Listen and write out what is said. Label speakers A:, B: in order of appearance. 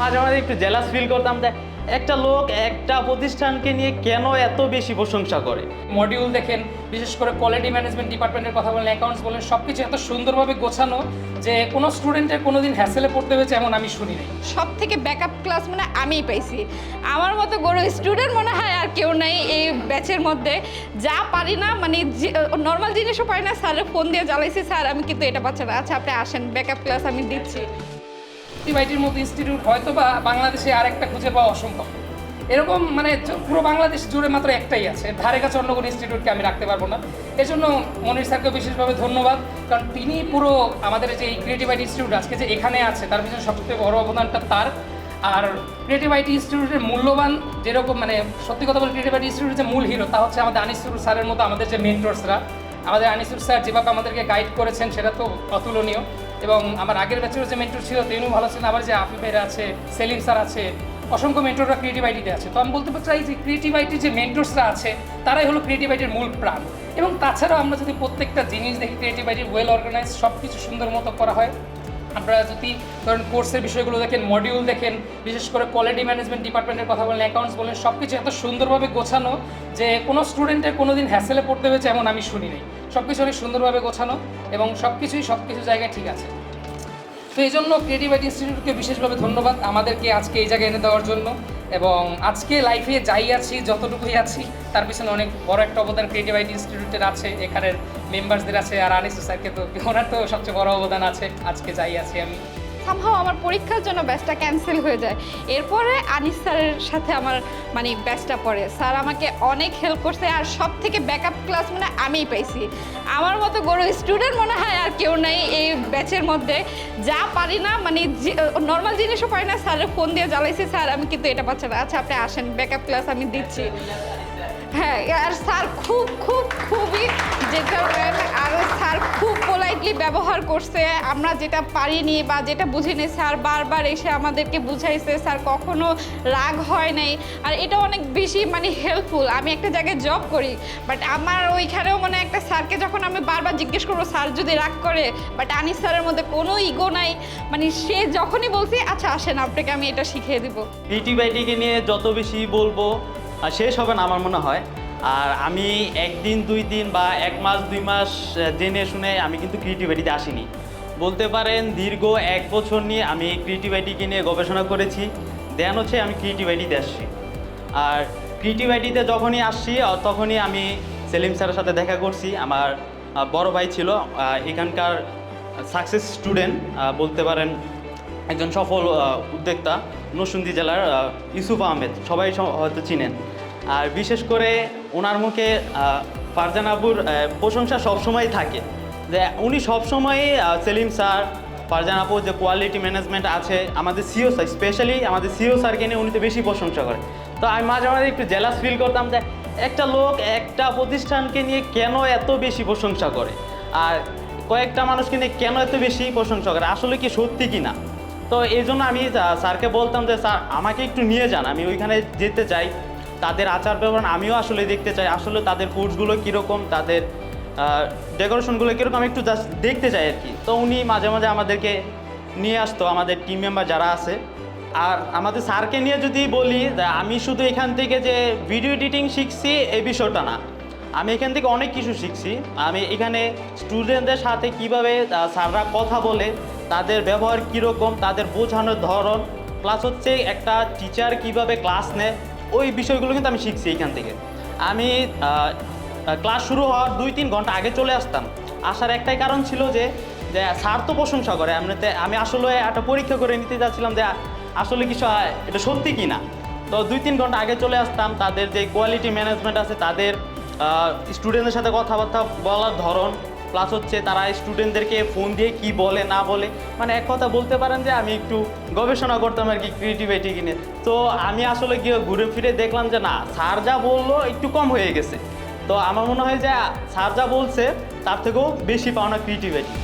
A: মাঝে মাঝে একটু জেলাস ফিল করতাম যে একটা লোক একটা প্রতিষ্ঠানকে নিয়ে কেন এত বেশি প্রশংসা করে?
B: মডিউল দেখেন বিশেষ করে কোয়ালিটি ম্যানেজমেন্ট ডিপার্টমেন্টের কথা বলেন অ্যাকাউন্টস বলেন সব কিছু এত সুন্দরভাবে গোছানো যে কোনো স্টুডেন্টের কোনো দিন হ্যাসেলে পড়তে হয়েছে এমন আমি শুনি নাই।
C: সব থেকে ব্যাকআপ ক্লাস মানে আমিই পাইছি। আমার মতো গরু স্টুডেন্ট মনে হয় আর কেউ নাই এই ব্যাচের মধ্যে। যা পারি না মানে নর্মাল জিনিসও পারি না স্যারের ফোন দিয়ে জ্বালাইছি স্যার আমি কিন্তু এটা পাচ্ছি না। আচ্ছা আপনি আসেন ব্যাকআপ ক্লাস আমি দিচ্ছি।
B: টিবাইটির মতো ইনস্টিটিউট হয়তো বা বাংলাদেশে আরেকটা খুঁজে পাওয়া অসম্ভব। এরকম মানে পুরো বাংলাদেশ জুড়ে মাত্র একটাই আছে। ধারে কাছে অন্য কোনো ইনস্টিটিউটকে আমি রাখতে পারব না। এজন্য মনির স্যারকে বিশেষভাবে ধন্যবাদ। কারণ তিনি পুরো আমাদের যে এই ক্রিয়েটিভ আইটি ইনস্টিটিউট আজকে যে এখানে আছে, তার পিছনে সবচেয়ে বড় অবদানটা তার। আর ক্রিয়েটিভ আইটি ইনস্টিটিউটের মূল্যবান যেরকম মানে সত্যি কথা বলে ক্রিয়েটিভ আইটি ইনস্টিটিউটের যে মূল হিরো তা হচ্ছে আমাদের আনিসুর স্যারের মতো আমাদের যে মেন্টরসরা আমাদের আনিসুর স্যার যেভাবে আমাদেরকে গাইড করেছেন, সেটা তো অতুলনীয়। এবং আমার আগের ব্যাচের যে মেন্টর ছিল, তিনিও ভালো ছিলেন। আবার যে আফিফ ভাইরা আছে, সেলিম স্যার আছে, অসংখ্য মেন্টররা ক্রিয়েটিভ আইটিতে আছে। তো আমি বলতে চাই যে ক্রিয়েটিভ আইটির যে মেন্টরসরা আছে, তারাই হলো ক্রিয়েটিভ আইটির মূল প্রাণ। এবং তাছাড়াও আমরা যদি প্রত্যেকটা জিনিস দেখি ক্রিয়েটিভ আইটির ওয়েল অর্গানাইজ সব কিছু সুন্দর মতো করা হয় আপনারা যদি ধরেন কোর্সের বিষয়গুলো দেখেন মডিউল দেখেন, বিশেষ করে কোয়ালিটি ম্যানেজমেন্ট ডিপার্টমেন্টের কথা বলেন অ্যাকাউন্টস বলেন সব কিছু এত সুন্দরভাবে গোছানো যে কোনো স্টুডেন্টের কোনো দিন হ্যাসেলে পড়তে হয়েছে এমন আমি শুনি নাই। সব কিছু অনেক সুন্দরভাবে গোছানো এবং সব কিছুই সব কিছু জায়গায় ঠিক আছে। তো এই জন্য ক্রিয়েটিভ ইনস্টিটিউটকে বিশেষভাবে ধন্যবাদ। আমাদেরকে আজকে এই জায়গায় এনে দেওয়ার জন্য। এবং আজকে লাইফে যাই আছি, যতটুকুই আছি, তার পিছনে অনেক বড় একটা অবদান ক্রিয়েটিভ আইটি ইনস্টিটিউটের আছে, এখানের মেম্বারসদের আছে, আর আনিসু স্যারকে তো, ওনার তো সবচেয়ে বড় অবদান আছে, আজকে যাই আছি আমি।
C: সামহাও আমার পরীক্ষার জন্য ব্যাচটা ক্যান্সেল হয়ে যায়। এরপরে আনিস স্যারের সাথে আমার মানে ব্যাচটা পড়ে স্যার আমাকে অনেক হেল্প করছে আর সব থেকে ব্যাকআপ ক্লাস মানে আমিই পাইছি। আমার মতো গরু স্টুডেন্ট মনে হয় আর কেউ নাই এই ব্যাচের মধ্যে। যা পারি না মানে নর্মাল জিনিসও পারি না, স্যারের ফোন দিয়ে জ্বালাইছি, স্যার, আমি কিন্তু এটা পাচ্ছি না। আচ্ছা আপনি আসেন ব্যাকআপ ক্লাস আমি দিচ্ছি। হ্যাঁ আর স্যার খুব খুব, খুবই জেন্টলম্যান আর স্যার খুব পোলাইটলি ব্যবহার করছে, আমরা যেটা পারিনি বা যেটা বুঝিনি, স্যার বারবার এসে আমাদেরকে বুঝাইছে, স্যার কখনো রাগ হয় নাই। আর এটা অনেক বেশি মানে হেল্পফুল আমি একটা জায়গায় জব করি বাট আমার ওইখানেও মানে একটা স্যারকে যখন আমি বারবার জিজ্ঞেস করব, স্যার যদি রাগ করে বাট আনিস স্যারের মধ্যে কোনো ইগো নাই? মানে সে যখনই বলছি আচ্ছা আসেন, আপনাকে আমি এটা শিখিয়ে দিব।
A: ক্রিয়েটিভ আইটিকে নিয়ে যত বেশি বলব শেষ হবে না আমার মনে হয়। আর আমি একদিন, দুই দিন বা এক মাস, দুই মাস জেনে শুনে আমি কিন্তু ক্রিয়েটিভ আইটিতে আসিনি। বলতে পারেন দীর্ঘ এক বছর নিয়ে আমি ক্রিয়েটিভ আইটিকে নিয়ে গবেষণা করেছি দেন হচ্ছে আমি ক্রিয়েটিভ আইটিতে আসছি। আর ক্রিয়েটিভ আইটিতে যখনই আসছি তখনই আমি সেলিম স্যারের সাথে দেখা করছি, আমার বড় ভাই ছিল এখানকার সাকসেস স্টুডেন্ট বলতে পারেন একজন সফল উদ্যোক্তা, নরসিংদী জেলার ইউসুফ আহমেদ, সবাই হয়তো চিনেন। আর বিশেষ করে ওনার মুখে ফারজান আবুর প্রশংসা সবসময় থাকে। যে উনি সবসময়ই সেলিম স্যার, ফারজান আপুর যে কোয়ালিটি ম্যানেজমেন্ট আছে, আমাদের সিও স্যার স্পেশালি আমাদের সিও স্যারকে নিয়ে উনি তো বেশি প্রশংসা করে তো আমি মাঝে মাঝে একটু জেলাস ফিল করতাম যে একটা লোক, একটা প্রতিষ্ঠানকে নিয়ে কেন এত বেশি প্রশংসা করে? আর কয়েকটা মানুষকে নিয়ে কেন এত বেশি প্রশংসা করে? আসলে কি সত্যি কি না তো এই জন্য আমি স্যারকে বলতাম যে, স্যার, আমাকে একটু নিয়ে যান, আমি ওইখানে যেতে চাই। তাদের আচার ব্যবহার আমিও আসলে দেখতে চাই। আসলে তাদের কোর্সগুলো কীরকম, তাদের ডেকোরেশনগুলো কীরকম একটু জাস্ট দেখতে চাই আর কি। তো উনি মাঝে মাঝে আমাদেরকে নিয়ে আসতো, আমাদের টিম মেম্বার যারা আছে। আর আমাদের স্যারকে নিয়ে যদি বলি আমি শুধু এখান থেকে যে ভিডিও এডিটিং শিখছি, এই বিষয়টা না। আমি এখান থেকে অনেক কিছু শিখছি। আমি এখানে স্টুডেন্টদের সাথে কীভাবে স্যাররা কথা বলে, তাদের ব্যবহার কীরকম, তাদের বোঝানোর ধরন প্লাস হচ্ছে একটা টিচার কীভাবে ক্লাস নেয় ওই বিষয়গুলো কিন্তু আমি শিখছি এখান থেকে। আমি ক্লাস শুরু হওয়ার দুই তিন ঘণ্টা আগে চলে আসতাম। আসার একটাই কারণ ছিল যে যে স্যার তো প্রশংসা করে। এমনিতে আমি আসলে একটা পরীক্ষা করে নিতে যাচ্ছিলাম যে, আসলে কিছু এটা সত্যি কি না তো দুই তিন ঘণ্টা আগে চলে আসতাম। তাদের যে কোয়ালিটি ম্যানেজমেন্ট আছে, তাদের স্টুডেন্টদের সাথে কথাবার্তা বলার ধরন প্লাস হচ্ছে, তারা স্টুডেন্টদেরকে ফোন দিয়ে কি বলে, না বলে। মানে এক কথা বলতে পারেন যে, আমি একটু গবেষণা করতাম আর কি ক্রিয়েটিভিটি কিনে। তো আমি আসলে গিয়ে ঘুরে ফিরে দেখলাম যে, না, স্যার যা বলল একটু কম হয়ে গেছে। তো আমার মনে হয় যে, স্যার যা বলছে, তার থেকেও বেশি পাওনা ক্রিয়েটিভিটি